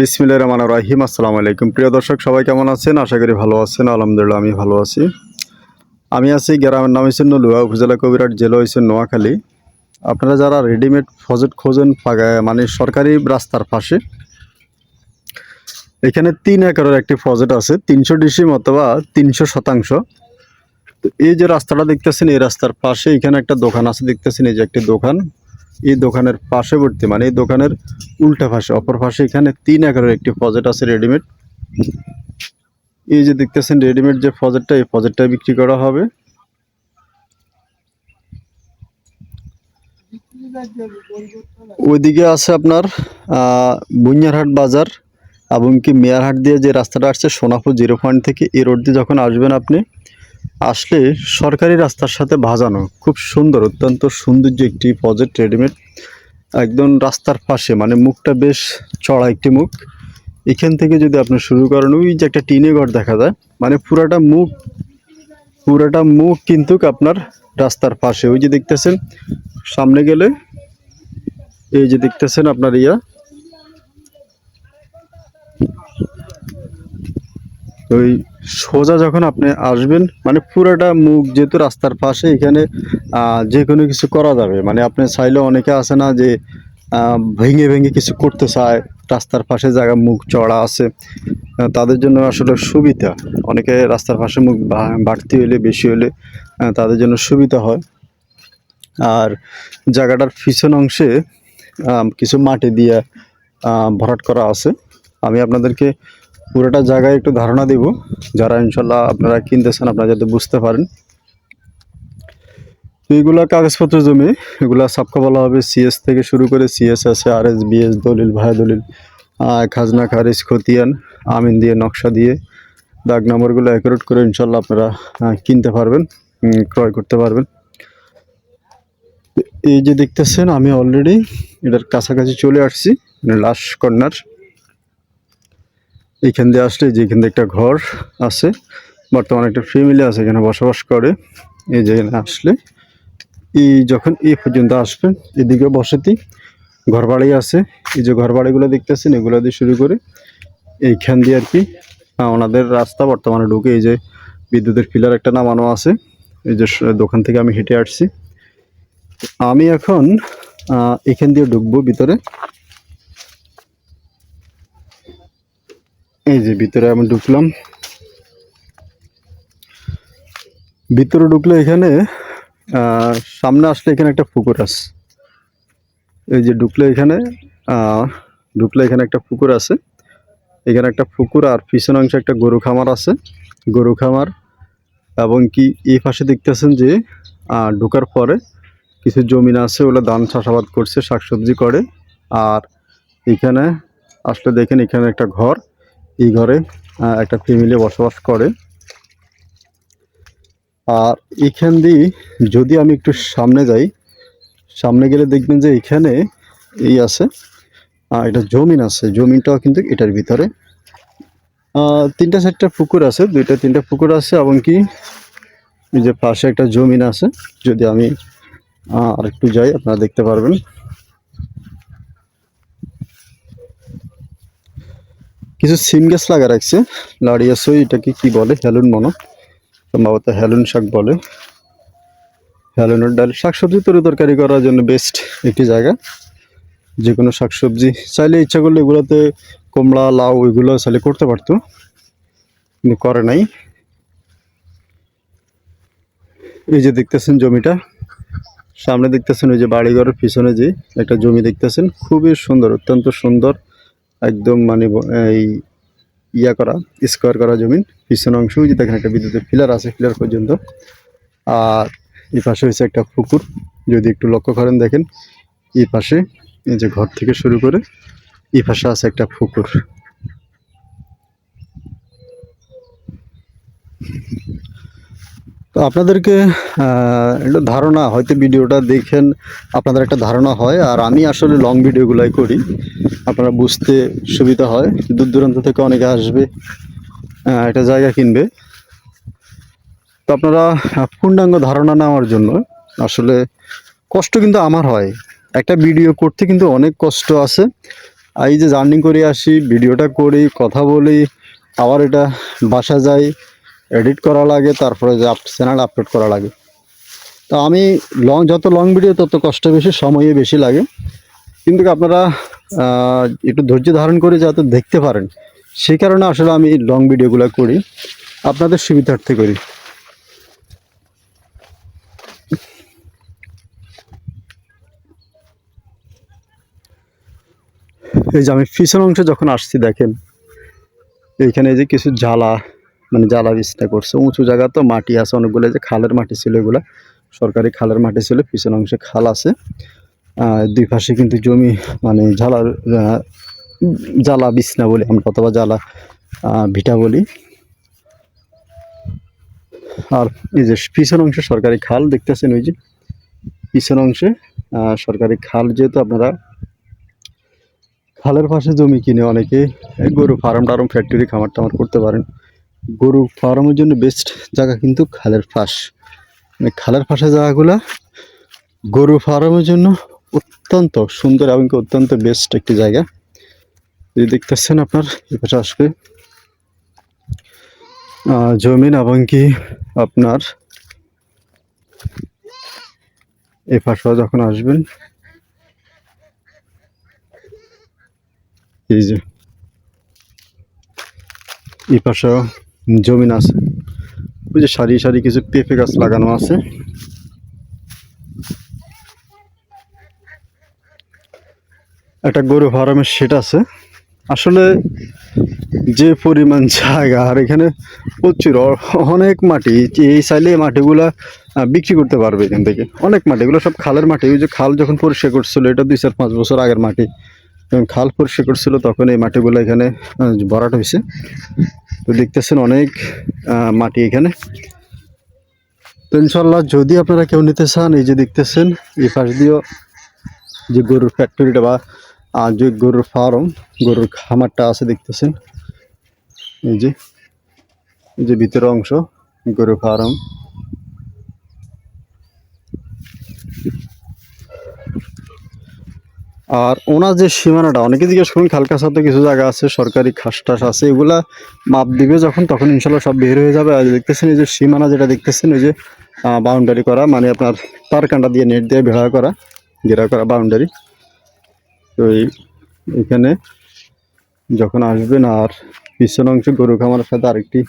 বিসমিল্লাহির রহমানির রহিম। আসসালামু আলাইকুম। প্রিয় দর্শক, সবাই কেমন আছেন? আশা করি ভালো আছেন। আলহামদুলিল্লাহ, আমি ভালো আছি। আমি আছি গ্রামের নাম হচ্ছে নলুয়া উপজেলা কবিরাট জেলা হয়েছে নোয়াখালী। আপনারা যারা রেডিমেড ফজেট খোঁজেন মানে সরকারি রাস্তার পাশে, এখানে তিন একরের একটি প্রজেক্ট আছে, তিনশো ডিসিম অথবা তিনশো শতাংশ। তো এই যে রাস্তাটা দেখতেছেন, এই রাস্তার পাশে এখানে একটা দোকান আছে, দেখতেছেন এই যে একটি দোকান। এই দোকানের পাশেবর্তী মানে এই দোকানের উল্টা পাশে অপর পাশে এখানে তিন একরের একটি প্রজেক্ট আছে রেডিমেড। এই যে দেখতেছেন রেডিমেড যে প্রজেক্টটা এই প্রজেক্টটা বিক্রি করা হবে। ওইদিকে আছে আপনার আহ, বুনিয়ারহাট বাজার এবং কি মেয়ারহাট দিয়ে যে রাস্তাটা আসছে সোনাপুর জিরো পয়েন্ট থেকে এই রোড দিয়ে যখন আসবেন আপনি আসলে সরকারি রাস্তার সাথে ভাজানো খুব সুন্দর, অত্যন্ত সৌন্দর্য একটি প্রজেক্ট রেডিমেড একদম রাস্তার পাশে মানে মুখটা বেশ চড়া একটি মুখ। এখান থেকে যদি আপনি শুরু করেন, ওই যে একটা টিনে ঘর দেখা যায় মানে পুরাটা মুখ পুরাটা মুখ কিন্তু আপনার রাস্তার পাশে। ওই যে দেখতেছেন, সামনে গেলে এই যে দেখতেছেন আপনার ইয়া। ওই সোজা যখন আপনি আসবেন মানে পুরোটা মুখ যেহেতু রাস্তার পাশে, এখানে যে কোনো কিছু করা যাবে। মানে আপনি চাইলে অনেকে আছে না যে ভেঙে ভেঙে কিছু করতে চায়, রাস্তার পাশে জায়গা মুখ চড়া আছে তাদের জন্য আসলে সুবিধা। অনেকে রাস্তার পাশে মুখ বাড়তি হলে, বেশি হলে তাদের জন্য সুবিধা হয়। আর জায়গাটার পিছন অংশে কিছু মাটি দিয়ে ভরাট করা আছে। আমি আপনাদেরকে পুরোটা জায়গায় একটু ধারণা দিব। যারা ইনশাল্লাহ আপনারা কিনতেছেন আপনারা যাতে বুঝতে পারেন। এইগুলা কাগজপত্র জমি, এগুলা সাবকা বলা হবে সিএস থেকে শুরু করে সিএস আছে আর এস বিএস দলিল ভায়া দলিল খাজনা, খারিজ, খতিয়ান, আমিন দিয়ে, নকশা দিয়ে, দাগ নম্বরগুলো অ্যাকুরেট করে ইনশাল্লাহ আপনারা কিনতে পারবেন ক্রয় করতে পারবেন। এই যে দেখতেছেন, আমি অলরেডি এটার কাছাকাছি চলে আসছি লাস্ট কর্নার এইখান দিয়ে আসলে যেখান দিয়ে একটা ঘর আছে, বর্তমানে একটা ফ্যামিলি আছে এখানে বসবাস করে। এই যে এখানে আসলে, এই যখন এই পর্যন্ত আসবেন, এদিকে বসতি ঘর বাড়ি আছে। এই যে ঘর বাড়িগুলো দেখতেছেন, এগুলো দিয়ে শুরু করে এইখান দিয়ে আর কি ওনাদের রাস্তা বর্তমানে ঢুকে এই যে বিদ্যুতের পিলার একটা নামানো আছে। এই যে দোকান থেকে আমি হেঁটে আসছি। আমি এখন এখান দিয়ে ঢুকবো ভিতরে। এই যে ভিতরে আমি ঢুকলাম। ভিতরে ঢুকলে এখানে সামনে আসলে এখানে একটা পুকুর আছে। এই যে ঢুকলে এখানে ঢুকলে এখানে একটা পুকুর আছে। এখানে একটা পুকুর আর পিছনে অংশে একটা গরু খামার আছে। গরু খামার এবং কি এই পাশে দেখতেছেন যে ঢোকার পরে কিছু জমিন আছে, ওগুলো ধান চাষাবাদ করছে, শাকসবজি করে। আর এখানে আসলে দেখেন এখানে একটা ঘর। এই ঘরে একটা ফ্যামিলি বসবাস করে। আর এখান দিয়ে যদি আমি একটু সামনে যাই, সামনে গেলে দেখবেন যে এখানে এই আছে এটা জমিন আছে। জমিনটাও কিন্তু এটার ভিতরে। তিনটা চারটা পুকুর আছে, দুইটা তিনটা পুকুর আছে, এবং কি যে পাশে একটা জমিন আছে। যদি আমি আর একটু যাই, আপনারা দেখতে পারবেন। কিছু সিম গাছ লাগা রাখছে। লাড়িয়াছে এটাকে কি বলে? হেলুন মনো। সম্ভবত হেলুন শাক বলে। হেলুনের ডাল শাকসবজি তরি তরকারি করার জন্য বেস্ট একটি জায়গা। যে কোনো শাকসবজি চাইলে ইচ্ছা করলে এগুলোতে কমলা লাউ, এগুলো চাইলে করতে পারতো। কিন্তু করে নাই। এই যে দেখতেছেন জমিটা, সামনে দেখতেছেন ওই যে বাড়িঘরের পিছনে যে একটা জমি দেখতেছেন, খুবই সুন্দর, অত্যন্ত সুন্দর। একদম মানে এই ইয়া করা স্কোয়ার করা জমিন। পিছন অংশ যে দেখেন একটা বিদ্যুতের ফিলার আছে ফিলার পর্যন্ত। আর এই পাশে হয়েছে একটা পুকুর। যদি একটু লক্ষ্য করেন দেখেন, এই পাশে এই যে ঘর থেকে শুরু করে এই পাশে আছে একটা পুকুর। তো আপনাদেরকে একটা ধারণা, হয়তো ভিডিওটা দেখেন, আপনাদের একটা ধারণা হয়, আর আমি আসলে লং ভিডিওগুলাই করি, আপনারা বুঝতে সুবিধা হয়, দূর দূরান্ত থেকে অনেকে আসবে একটা জায়গা কিনবে। তো আপনারা পূর্ণাঙ্গ ধারণা নেওয়ার জন্য, আসলে কষ্ট কিন্তু আমার হয়। একটা ভিডিও করতে কিন্তু অনেক কষ্ট আছে। এই যে জার্নি করে আসি, ভিডিওটা করি, কথা বলি, আবার এটা বাসা যাই এডিট করা লাগে, তারপরে যে চ্যানেল আপলোড করা লাগে। তো আমি লং যত লং ভিডিও তত কষ্ট বেশি সময়ে বেশি লাগে। কিন্তু আপনারা একটু ধৈর্য ধারণ করে যাতে দেখতে পারেন। সেই কারণে আসলে আমি লং ভিডিওগুলো করি, আপনাদের সুবিধার্থে করি। এই যে আমি পিছন অংশে যখন আসছি, দেখেন। এইখানে এই যে কিছু জ্বালা। মানে জ্বালা বিছনা করছে। উঁচু জায়গা তো, মাটি আছে অনেকগুলো যে খালের মাটি ছিল এগুলা। সরকারি খালের মাটি ছিল, পিছন অংশে খাল আছে। দুই পাশে কিন্তু জমি মানে জ্বালার জ্বালা বিছনা বলি আমরা, অথবা জ্বালা ভিটা বলি। আর এই যে পিছন অংশে সরকারি খাল দেখতেছেন, ওই যে পিছন অংশে সরকারি খাল যেহেতু আপনারা খালের পাশে জমি কিনে অনেকে গরু ফার্ম টার্ম, ফ্যাক্টরি খামার টামার করতে পারেন। গরু ফার্মের জন্য বেস্ট জায়গা কিন্তু খালের পাশ মানে খালের পাশে জায়গাগুলো গরু ফার্মের জন্য অত্যন্ত সুন্দর এবং অত্যন্ত বেস্ট একটি জায়গা। যদি দেখতেছেন আপনার, এই পাশে আসবে। জমিন এবং কি আপনার এই পাশে যখন আসবেন, এই যে, এই পাশে জমিন আছে। ওই যে সারি সারি কিছু পেঁপে গাছ লাগানো আছে। একটা গরু ফার্মের সেট আছে। আসলে যে পরিমাণ জায়গা, আর এখানে প্রচুর অনেক মাটি, এই চাইলে মাটিগুলা বিক্রি করতে পারবে এখান থেকে। অনেক মাটি, এগুলো সব খালের মাটি। ওই যে খাল যখন পরিষ্কার করছিল, এটা দুই চার পাঁচ বছর আগের মাটি। খাল পরিষ্কার করছিল, তখন এই মাটিগুলো এখানে ভরাট হয়েছে। তো দেখতেছেন অনেক মাটি এখানে। তো ইনশাল্লাহ যদি আপনারা কেউ নিতে চান, এই যে দেখতেছেন, এই পাশ দিয়েও যে গরুর ফ্যাক্টরিটা বা যে গরুর ফার্ম গরুর খামারটা আছে দেখতেছেন। এই যে এই যে ভিতরের অংশ গরু ফার্ম আর ওনার যে সীমানাটা, অনেকে জিজ্ঞেস করুন, খালকাছাতে কিছু জায়গা আছে, সরকারি খাস টাস আছে, এগুলা মাপ দিবে যখন, তখন ইনশাল্লাহ সব বের হয়ে যাবে। আর দেখতেছেন, এই যে সীমানা যেটা দেখতেছেন, ওই যে বাউন্ডারি করা মানে আপনার তার কান্ডা দিয়ে নেট দিয়ে ঘেরা করা ঘেরা করা বাউন্ডারি তো এখানে যখন আসবেন, আর পিছন অংশে গরু খামারের সাথে আরেকটি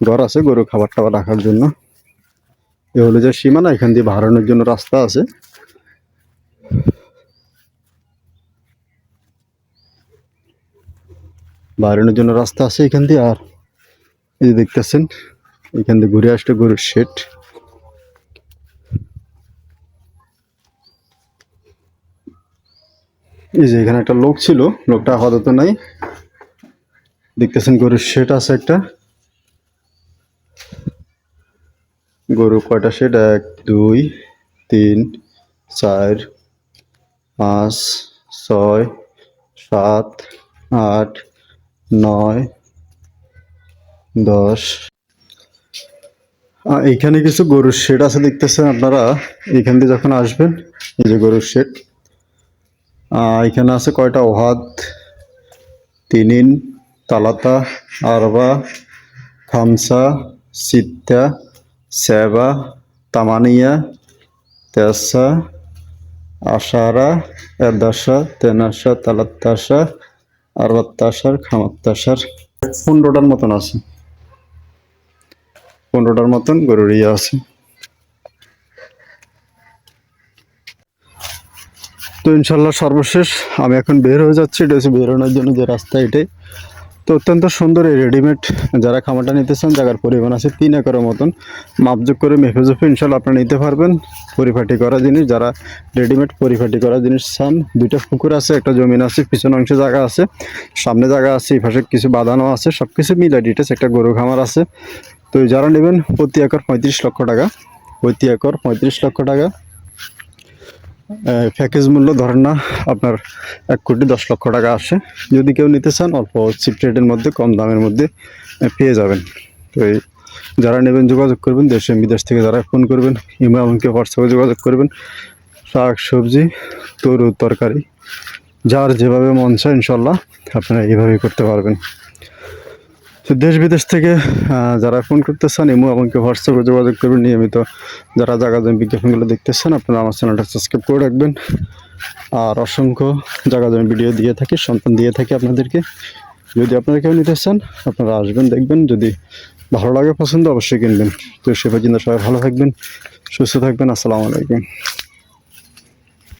ঘর আছে, গরু খাবার টাবার রাখার জন্য। এ হলো যে সীমানা, এখান দিয়ে বাড়ানোর জন্য রাস্তা আছে। বাড়ানোর জন্য রাস্তা আছে এখান দিয়ে, আর এই যে দেখতেছেন, এখান দিয়ে ঘুরে আসলে গরুর শেড। এই যে এখানে একটা লোক ছিল, লোকটা আপাতত নাই। দেখতেছেন গরুর শেড আছে একটা। গরু কয়টা শেড? এক, দুই, তিন, চার, পাঁচ, ছয়, সাত, আট নয় দশ। আহ, এইখানে কিছু গরুর শেড আছে দেখতেছেন আপনারা? এখান দিয়ে যখন আসবেন এই যে গরুর শেড এখানে আছে কয়টা ওহাদ? তিনিন তালাতা আরবা খামসা সিত্তা সেবা তামানিয়া তেসা আশারা এদাসা তেনাসা তালাত্তাসা আরবাত্তাসার খামাত্তাসার পনেরোটার মতন আছে। পনেরোটার মতন গরুর ইয়ে আছে। তো ইনশাল্লাহ সর্বশেষ আমি এখন বের হয়ে যাচ্ছি, এটা হচ্ছে বেরোনোর জন্য যে রাস্তা এটাই। তো অত্যন্ত সুন্দর এই রেডিমেড যারা খামারটা নিতে চান জায়গার পরিমাণ আছে তিন একরের মতন। মাপযোগ করে মেপে জোপে ইনশাল্লাহ আপনারা নিতে পারবেন। পরিপাটি করা জিনিস, যারা রেডিমেড পরিপাটি করা জিনিস চান, দুইটা পুকুর আছে, একটা জমিন আছে, পিছন অংশে জায়গা আছে, সামনে জায়গা আছে, এই পাশে কিছু বাঁধানো আছে সব কিছু মিলে ডিটেলস একটা গরু খামার আছে। তো যারা নেবেন, প্রতি একর পঁয়ত্রিশ লক্ষ টাকা, প্রতি একর পঁয়ত্রিশ লক্ষ টাকা। প্যাকেজ মূল্য ধরেন না, আপনার এক কোটি দশ লক্ষ টাকা আসে। যদি কেউ নিতে চান, অল্প চিপ রেটের মধ্যে, কম দামের মধ্যে পেয়ে যাবেন। তো এই যারা নেবেন, যোগাযোগ করবেন, দেশে বিদেশ থেকে যারা ফোন করবেন, কিংবা এমনকি হোয়াটসঅ্যাপে যোগাযোগ করবেন, শাক, সবজি, তরু, তরকারি, যার যেভাবে মন চায়, ইনশাল্লাহ আপনারা এইভাবেই করতে পারবেন। তো দেশ বিদেশ থেকে যারা ফোন করতেছেন এমু এমনকি হোয়াটসঅ্যাপে যোগাযোগ করবেন, নিয়মিত যারা জায়গা জমি বিজ্ঞাপনগুলো দেখতেছেন, আপনারা আমার চ্যানেলটা সাবস্ক্রাইব করে রাখবেন। আর অসংখ্য জায়গা জমি ভিডিও দিয়ে থাকি সন্তান দিয়ে থাকি আপনাদেরকে। যদি আপনারা কেউ নিতে চান, আপনারা আসবেন, দেখবেন। যদি ভালো লাগে, পছন্দ, অবশ্যই কিনবেন। তো সে পর্যন্ত সবাই ভালো থাকবেন, সুস্থ থাকবেন। আসসালামু আলাইকুম।